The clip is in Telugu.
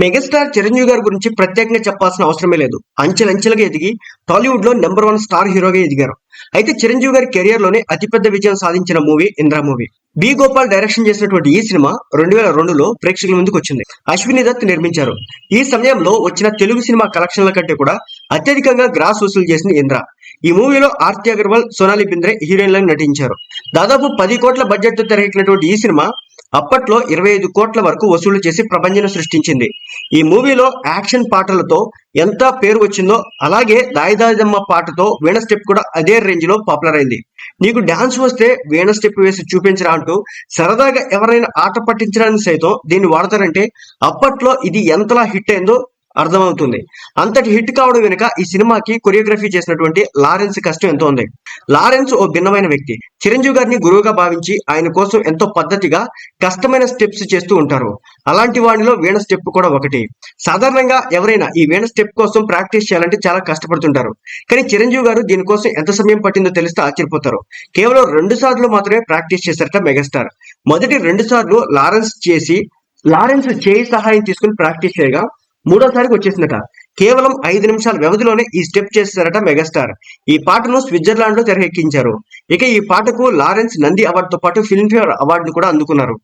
మెగాస్టార్ చిరంజీవి గారి గురించి ప్రత్యేకంగా చెప్పాల్సిన అవసరమే లేదు. అంచెలంచెలుగా ఎదిగి టాలీవుడ్లో నెంబర్ వన్ స్టార్ హీరోగా ఎదిగారు. అయితే చిరంజీవి గారి కెరియర్లోనే అతిపెద్ద విజయం సాధించిన movie Indra movie. B. Gopal direction చేసినటువంటి ఈ సినిమా రెండు వేల రెండులో ప్రేక్షకుల ముందుకు వచ్చింది. అశ్విని దత్ నిర్మించారు. ఈ సమయంలో వచ్చిన తెలుగు సినిమా కలెక్షన్ల కంటే కూడా అత్యధికంగా గ్రాస్ వసూలు చేసింది ఇంద్ర. ఈ మూవీలో ఆర్తి అగర్వాల్ సోనాలి బింద్రే హీరోయిన్లను నటించారు. దాదాపు పది కోట్ల బడ్జెట్తో తెరకెక్కినటువంటి ఈ సినిమా అప్పట్లో ఇరవై ఐదు కోట్ల వరకు వసూలు చేసి ప్రపంచం సృష్టించింది. ఈ మూవీలో యాక్షన్ పాటలతో ఎంత పేరు వచ్చిందో అలాగే దాయిదాయదమ్మ పాటతో వీణ స్టెప్ కూడా అదే రేంజ్లో పాపులర్ అయింది. నీకు డాన్స్ వస్తే వీణ స్టెప్ వేసి చూపించరా అంటూ సరదాగా ఎవరైనా ఆట పట్టించడానికి సైతం దీన్ని వాడతారంటే అప్పట్లో ఇది ఎంతలా హిట్ అయిందో అర్థమవుతుంది. అంతటి హిట్ కావడం వెనుక ఈ సినిమాకి కొరియోగ్రఫీ చేసినటువంటి లారెన్స్ కష్టం ఎంతో ఉంది. లారెన్స్ ఓ భిన్నమైన వ్యక్తి. చిరంజీవి గారిని గురువుగా భావించి ఆయన కోసం ఎంతో పద్ధతిగా కష్టమైన స్టెప్స్ చేస్తూ ఉంటారు. అలాంటి వాడిలో వీణ స్టెప్ కూడా ఒకటి. సాధారణంగా ఎవరైనా ఈ వీణ స్టెప్ కోసం ప్రాక్టీస్ చేయాలంటే చాలా కష్టపడుతుంటారు. కానీ చిరంజీవి గారు దీనికోసం ఎంత సమయం పట్టిందో తెలిస్తే ఆశ్చర్యపోతారు. కేవలం రెండు సార్లు మాత్రమే ప్రాక్టీస్ చేశారట మెగాస్టార్. మొదటి రెండు సార్లు లారెన్స్ చేసి లారెన్స్ చేయి సహాయం తీసుకుని ప్రాక్టీస్ చేయగా మూడోసారికి వచ్చేసిందట. కేవలం ఐదు నిమిషాల వ్యవధిలోనే ఈ స్టెప్ చేశారట మెగాస్టార్. ఈ పాటను స్విట్జర్లాండ్లో తెరకెక్కించారు. ఇక ఈ పాటకు లారెన్స్ నంది అవార్డుతో పాటు ఫిల్మ్ఫేర్ అవార్డును కూడా అందుకున్నారు.